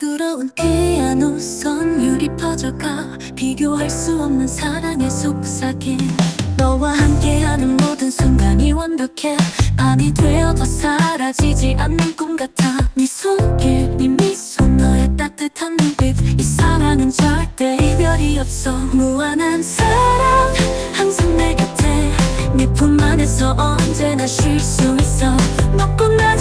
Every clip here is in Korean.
부드러운 피아노 선율이 퍼져가 비교할 수 없는 사랑의 속삭임 너와 함께하는 모든 순간이 완벽해 밤이 되어도 사라지지 않는 꿈 같아 네 손길 네 미소 너의 따뜻한 눈빛. 이 사랑은 절대 이별이 없어 무한한 사랑 항상 내 곁에 네 품 안에서 언제나 쉴 수 있어 높고 낮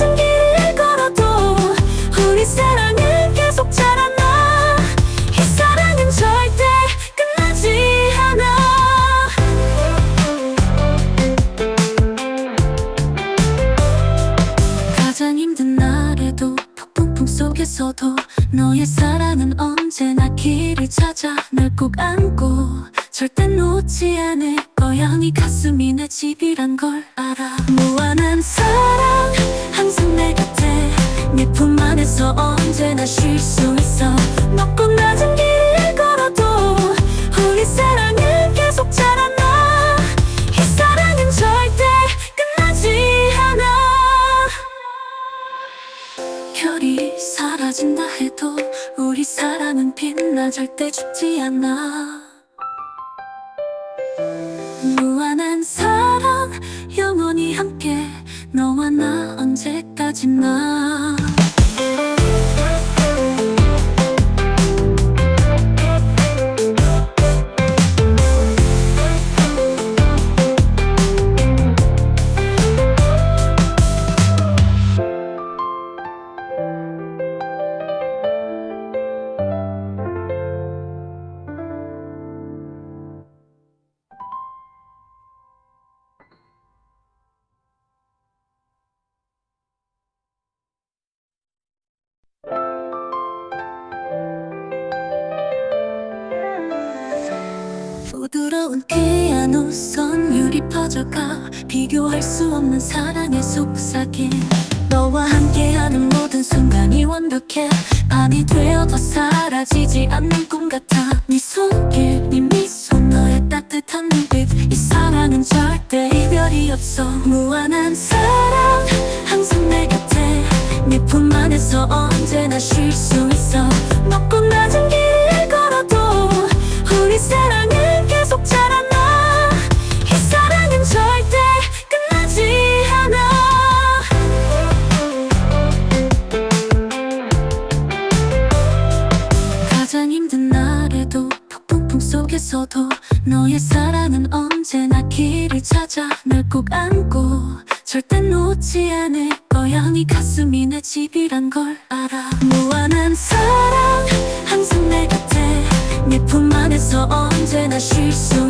사랑은 언제나 길을 찾아 날꼭 안고 절대 놓지 않을 거야. 네 가슴이 내 집이란 걸 알아. 무한한 사랑 항상 내 곁에. 네 품 안에서 언제나 쉴 수 있어 별이 사라진다 해도 우리 사랑은 빛나 절대 죽지 않아. 무한한 사랑 영원히 함께 너와 나 언제까지나 부드러운 피아노 선율이 퍼져가 비교할 수 없는 사랑의 속삭임. 너와 함께하는 모든 순간이 완벽해. 밤이 되어도 사라지지 않는 꿈 같아. 네 손길 네 미소 너의 따뜻한 눈빛. 이 사랑은 절대 이별이 없어. 무한한 사랑 항상 내 곁에. 네 품 안에서 언제나 쉴 수 있어 속에서도 너의 사랑은 언제나 길을 찾아 날 꼭 안고 절대 놓지 않을 거야. 네 가슴이 내 집이란 걸 알아. 무한한 사랑 항상 내 곁에. 네 품 안에서 언제나 쉴 수